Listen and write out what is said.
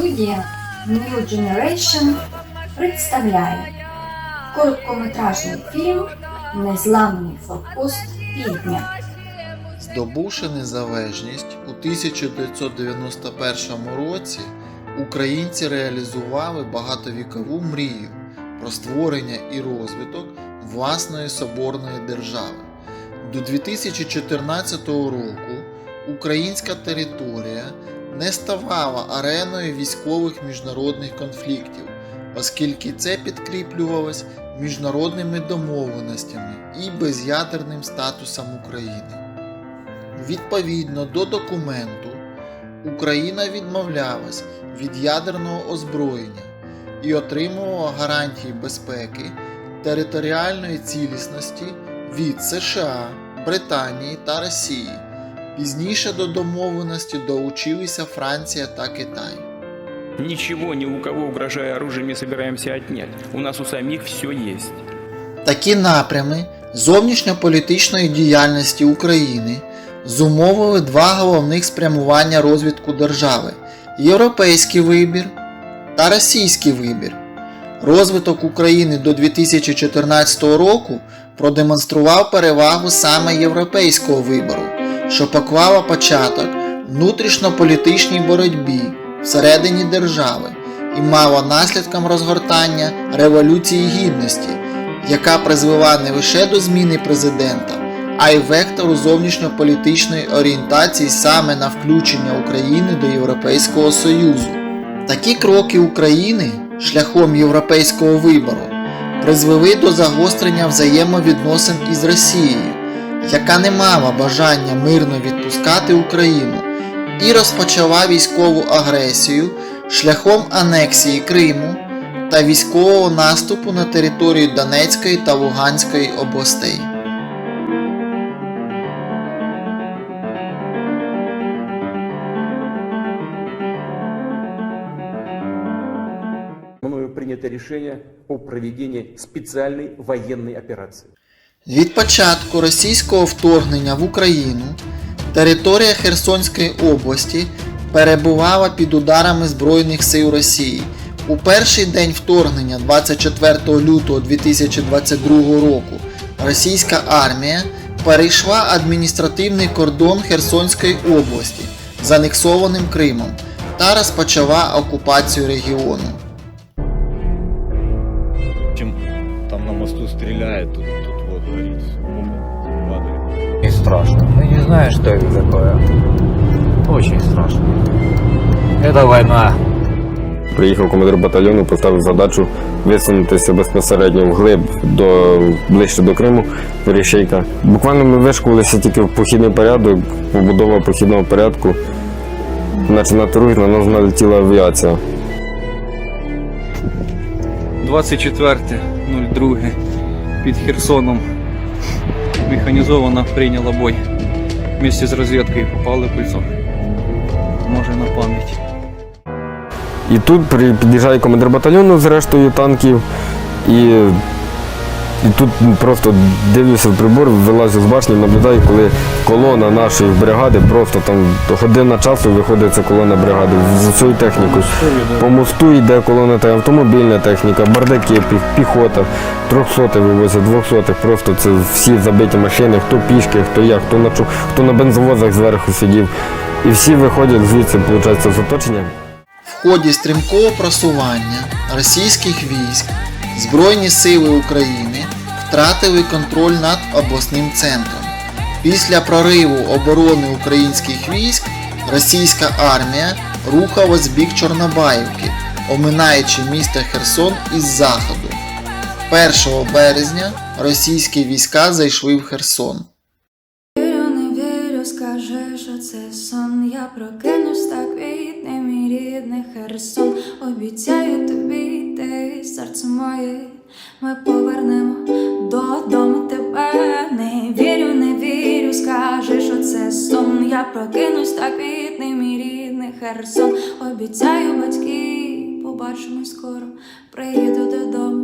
Студія New Generation представляє короткометражний фільм Незламний форпост Півдня. Здобувши незалежність у 1991 році, українці реалізували багатовікову мрію про створення і розвиток власної соборної держави. До 2014 року українська територія не ставала ареною військових міжнародних конфліктів, оскільки це підкріплювалось міжнародними домовленостями і без'ядерним статусом України. Відповідно до документу, Україна відмовлялась від ядерного озброєння і отримувала гарантії безпеки, територіальної цілісності від США, Британії та Росії. Пізніше до домовленості долучилися Франція та Китай. Ничего ни у кого, угрожая оружием, не собираемся отнять. У нас у самих все есть. Такі напрями зовнішньополітичної діяльності України зумовили два головних спрямування розвитку держави європейський вибір та російський вибір. Розвиток України до 2014 року продемонстрував перевагу саме європейського вибору, що поклала початок внутрішньополітичній боротьбі всередині держави і мала наслідком розгортання Революції Гідності, яка призвела не лише до зміни президента, а й вектору зовнішньополітичної орієнтації саме на включення України до Європейського Союзу. Такі кроки України шляхом європейського вибору призвели до загострення взаємовідносин із Росією, яка не мала бажання мирно відпускати Україну і розпочала військову агресію шляхом анексії Криму та військового наступу на територію Донецької та Луганської областей. мною принято решение о проведении специальной военной операции. Від початку російського вторгнення в Україну територія Херсонської області перебувала під ударами Збройних сил Росії. У перший день вторгнення 24 лютого 2022 року російська армія перейшла адміністративний кордон Херсонської області з анексованим Кримом та розпочала окупацію регіону. Чем там на мосту стреляет, тут, тут И страшно. Ну не знаю, что это такое. Очень страшно. Это война. Приїхав командир батальйону, поставив задачу висунутися безпосередньо вглиб до ближче до Криму, до Рішейка. Буквально ми вишкувалися тільки в похідний порядок, побудова похідного порядку. Наче на туруг на нас налетіла авіація. 24.02 під Херсоном механізовано прийняла бой. Вместе з розвідкою попали кольцо. Може на пам'ять. І тут при- під'їжджає командир батальйону з рештою танків. І, і тут просто дивлюся в прибор, вилазю з башні, наблюдаю, коли колона нашої бригади, просто там година часу виходить ця колона бригади з цією технікою. По мосту йде колона та автомобільна техніка, бардаки, піхота, трьохсоти вивозять, двохсотих. Просто це всі забиті машини, хто пішки, хто як, хто на, хто на бензовозах зверху сидів. І всі виходять звідси, виходить, з оточення. В ході стрімкого просування російських військ Збройні сили України втратили контроль над обласним центром. Після прориву оборони українських військ російська армія рухалась в бік Чорнобаївки, оминаючи місто Херсон із заходу. 1 березня російські війська зайшли в Херсон. Скажи, що це сон. Я прокинусь так квітне, мій рідний Херсон. Обіцяю тобі, ти серце моє. Ми повернемо додому тебе. Не вірю, не вірю, скажи, що це сон. Я прокинусь так квітне, мій рідний Херсон. Обіцяю батьки, побачимо скоро. Приїду додому.